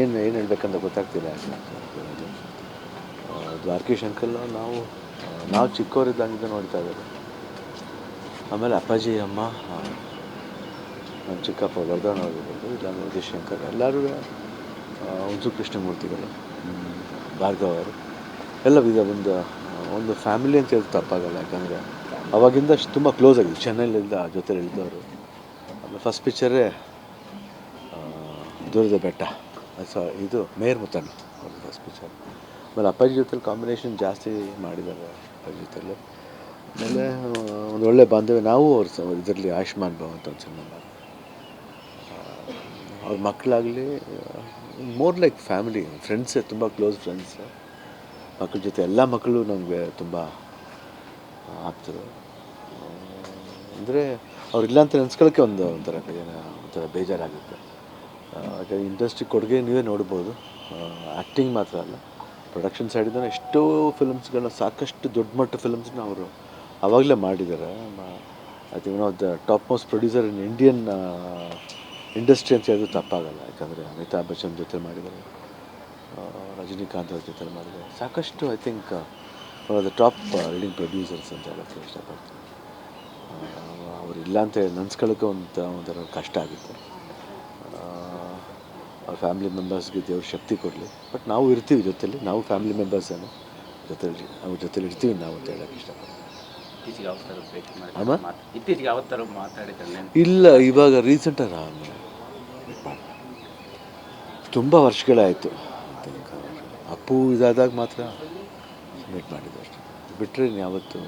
ಏನು ಏನು ಹೇಳ್ಬೇಕಂತ ಗೊತ್ತಾಗ್ತಿಲ್ಲ ದ್ವಾರಕೀಶ್ ಅಂಕಲ್ ನಾವು ನಾವು ಚಿಕ್ಕವರಿದ್ದಂಗೆ ನೋಡ್ತಾ ಇದ್ದಾರೆ ಆಮೇಲೆ ಅಪ್ಪಾಜಿ ಅಮ್ಮ ನಮ್ಮ ಚಿಕ್ಕಪ್ಪ ವರ್ಧನ್ ಆಗಿರ್ಬೋದು ಇಲ್ಲ ಯೋಗೇಶ್ ಶಂಕರ್ ಎಲ್ಲರೂ ಹುಂಸು ಕೃಷ್ಣಮೂರ್ತಿಗಳು ಭಾರ್ಗವ್ ಅವರು. ಎಲ್ಲ ವಿಧ ಒಂದು ಒಂದು ಫ್ಯಾಮಿಲಿ ಅಂತ ಹೇಳಿ ತಪ್ಪಾಗಲ್ಲ ಯಾಕಂದರೆ ಅವಾಗಿಂದ ತುಂಬ ಕ್ಲೋಸ್ ಆಗಿದೆ. ಚೆನ್ನೈಲಿಂದ ಜೊತೆ ಇಳಿದವರು ಫಸ್ಟ್ ಪಿಕ್ಚರೇ ದೂರದ ಬೆಟ್ಟ. ಸೊ ಇದು ಮೇರ್ ಮುತ್ತಣ್ಣ ಅವ್ರ ಫಸ್ಟ್ ಪಿಕ್ಚರ್ ಆಮೇಲೆ ಅಪ್ಪಾಜಿ ಜೊತೆಲಿ ಕಾಂಬಿನೇಷನ್ ಜಾಸ್ತಿ ಮಾಡಿದ್ದಾರೆ ಅಪ್ಪಾಜಿ ಜೊತೆಲಿ. ಆಮೇಲೆ ಒಂದು ಒಳ್ಳೆ ಬಾಂಧವ್ಯ. ನಾವು ಅವ್ರ ಇದರಲ್ಲಿ ಆಯುಷ್ಮಾನ್ ಭಾವ್ ಅಂತ ಒಂದು ಸಿನಿಮಾ ಮಾಡಿ ಅವ್ರ ಮಕ್ಕಳಾಗಲಿ ಮೋರ್ ಲೈಕ್ ಫ್ಯಾಮಿಲಿ ಫ್ರೆಂಡ್ಸೇ ತುಂಬ ಕ್ಲೋಸ್ ಫ್ರೆಂಡ್ಸ್ ಮಕ್ಕಳ ಜೊತೆ ಎಲ್ಲ ಮಕ್ಕಳು ನನಗೆ ತುಂಬ ಆಗ್ತದೆ ಅಂದರೆ ಅವ್ರಿಲ್ಲ ಅಂತ ನೆನೆಸ್ಕೊಳ್ಳೋಕ್ಕೆ ಒಂದು ಒಂಥರ ಏನೋ ಒಂಥರ ಬೇಜಾರಾಗುತ್ತೆ. ಇಂಡಸ್ಟ್ರಿ ಕೊಡುಗೆ ನೀವೇ ನೋಡ್ಬೋದು. ಆ್ಯಕ್ಟಿಂಗ್ ಮಾತ್ರ ಅಲ್ಲ. ಪ್ರೊಡಕ್ಷನ್ ಸೈಡಿಂದ ಎಷ್ಟೋ ಫಿಲ್ಮ್ಸ್ಗಳನ್ನ ಸಾಕಷ್ಟು ದೊಡ್ಡ ಮಟ್ಟ ಫಿಲ್ಮ್ಸ್ನ ಅವರು ಆವಾಗಲೇ ಮಾಡಿದ್ದಾರೆ I think one the top most producer in Indian industry ಅಂತ ಹೇಳಿದ್ರು ತಪ್ಪಾಗಲ್ಲ. ಯಾಕಂದರೆ ಅಮಿತಾಬ್ ಬಚ್ಚನ್ ಜೊತೆ ಮಾಡಿದ್ದಾರೆ. ರಜನಿಕಾಂತ್ ಅವ್ರ ಜೊತೆ ಮಾಡಿದ್ದಾರೆ. ಸಾಕಷ್ಟು I think one of the top leading producers ಅಂತ ಹೇಳೋಕ್ಕೆ ಇಷ್ಟಪಡ್ತೀನಿ. ಅವ್ರು ಇಲ್ಲ ಅಂತ ಹೇಳಿ ನೆನ್ಸ್ಕೊಳ್ಳೋಕೆ ಒಂದು ಒಂಥರ ಕಷ್ಟ ಆಗುತ್ತೆ. ಆ, ಅವ್ರ ಫ್ಯಾಮಿಲಿ ಮೆಂಬರ್ಸ್ಗೆ ದೇವ್ರ ಶಕ್ತಿ ಕೊಡಲಿ. ಬಟ್ ನಾವು ಇರ್ತೀವಿ ಜೊತೆಲಿ ನಾವು ಫ್ಯಾಮಿಲಿ ಮೆಂಬರ್ಸನ್ನು ಜೊತೆಲಿ ಅವ್ರ ಜೊತೆಲಿ ಇರ್ತೀವಿ ನಾವು ಅಂತ ಹೇಳೋಕ್ಕೆ ಇಷ್ಟಪಡ್ತೀನಿ. ಇಲ್ಲ ಇವಾಗ ರೀಸೆಂಟಾಗಿ ಆಮೇಲೆ. ತುಂಬ ವರ್ಷಗಳಾಯಿತು. ಅಪ್ಪು ಇದಾದಾಗ ಮಾತ್ರ ಮೀಟ್ ಮಾಡಿದ್ದು ಅಷ್ಟೇ. ಬಿಟ್ಟರೆ ಯಾವತ್ತು